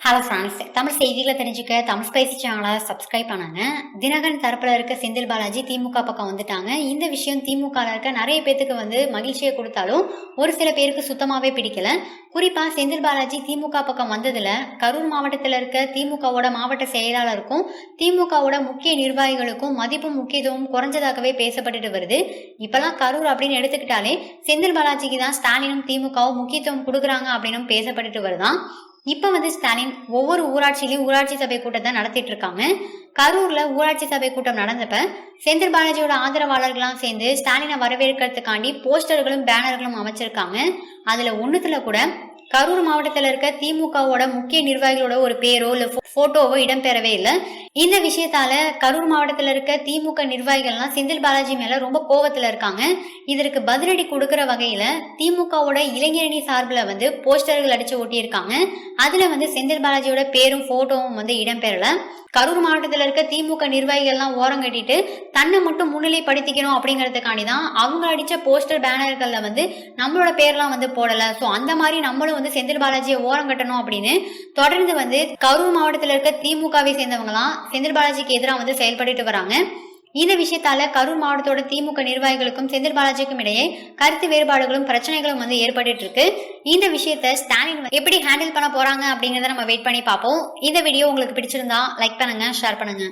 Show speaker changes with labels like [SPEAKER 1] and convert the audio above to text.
[SPEAKER 1] Hello friends Tamil செய்திகளை தெரிஞ்சுக்க Tamil spicy சேனலை சப்ஸ்கிரைப் பண்ணுங்க. தினகரன் தரப்பில் இருக்க செந்தில் பாலாஜி திமுக பக்கம் வந்துட்டாங்க. இந்த விஷயம் திமுக இருக்க நிறைய பேத்துக்கு வந்து மகிழ்ச்சியை கொடுத்தாலும் ஒரு சில பேருக்கு சுத்தமாகவே பிடிக்கல. குறிப்பாக செந்தில் பாலாஜி திமுக பக்கம் வந்ததில் கரூர் மாவட்டத்தில் இருக்க திமுகவோட மாவட்ட செயலாளருக்கும் திமுகவோட முக்கிய நிர்வாகிகளுக்கும் மதிப்பும் முக்கியத்துவம் குறைஞ்சதாகவே பேசப்பட்டுட்டு வருது. இப்பெல்லாம் கரூர் அப்படின்னு எடுத்துக்கிட்டாலே செந்தில் பாலாஜிக்கு தான் ஸ்டாலினும் திமுகவும் முக்கியத்துவம் கொடுக்குறாங்க அப்படின்னு பேசப்பட்டுட்டு வருதான். இப்ப வந்து ஸ்டாலின் ஒவ்வொரு ஊராட்சியிலையும் ஊராட்சி சபை கூட்டத்தை நடத்திட்டு இருக்காங்க. கரூர்ல ஊராட்சி சபை கூட்டம் நடந்தப்ப செந்தில் பாலாஜியோட ஆதரவாளர்கள்லாம் சேர்ந்து ஸ்டாலினை வரவேற்கிறதுக்காண்டி போஸ்டர்களும் பேனர்களும் அமைச்சிருக்காங்க. அதுல ஒண்ணுத்துல கூட கரூர் மாவட்டத்தில் இருக்க திமுகவோட முக்கிய நிர்வாகிகளோட ஒரு பேரோ இல்ல போட்டோவோ இடம்பெறவே இல்லை. இந்த விஷயத்தால கரூர் மாவட்டத்தில் இருக்க திமுக நிர்வாகிகள்லாம் செந்தில் பாலாஜி மேல ரொம்ப கோவத்துல இருக்காங்க. இதற்கு பதிலடி கொடுக்கற வகையில திமுகவோட இளைஞரணி சார்பில் வந்து போஸ்டர்கள் அடிச்சு ஒட்டியிருக்காங்க. அதுல வந்து செந்தில் பாலாஜியோட பேரும் போட்டோவும் வந்து இடம்பெறல. கரூர் மாவட்டத்தில் இருக்க திமுக நிர்வாகிகள்லாம் ஓரம் கட்டிட்டு தன்னை மட்டும் முன்னிலைப்படுத்திக்கணும் அப்படிங்கிறதுக்காண்டி தான் அவங்க அடிச்ச போஸ்டர் பேனர்கள்ல வந்து நம்மளோட பேர்லாம் வந்து போடல. ஸோ அந்த மாதிரி நம்மளும் வந்து செந்தில் பாலாஜியை ஓரம் கட்டணும் அப்படின்னு தொடர்ந்து வந்து கரூர் மாவட்டத்தில் இருக்க திமுகவை சேர்ந்தவங்களாம் செந்தில் பாலாஜிக்கு எதிராக வந்து செயல்பட்டு வராங்க. இந்த விஷயத்தால கரூர் மாவட்டத்தோட திமுக நிர்வாகிகளுக்கும் செந்தில் பாலாஜிக்கும் இடையே கருத்து வேறுபாடுகளும் பிரச்சனைகளும் வந்து ஏற்பட்டு இருக்கு. இந்த விஷயத்த ஸ்டாலின் எப்படி ஹேண்டில் பண்ண போறாங்க அப்படிங்கறத நம்ம வெயிட் பண்ணி பார்ப்போம். இந்த வீடியோ உங்களுக்கு பிடிச்சிருந்தா லைக் பண்ணுங்க ஷேர் பண்ணுங்க.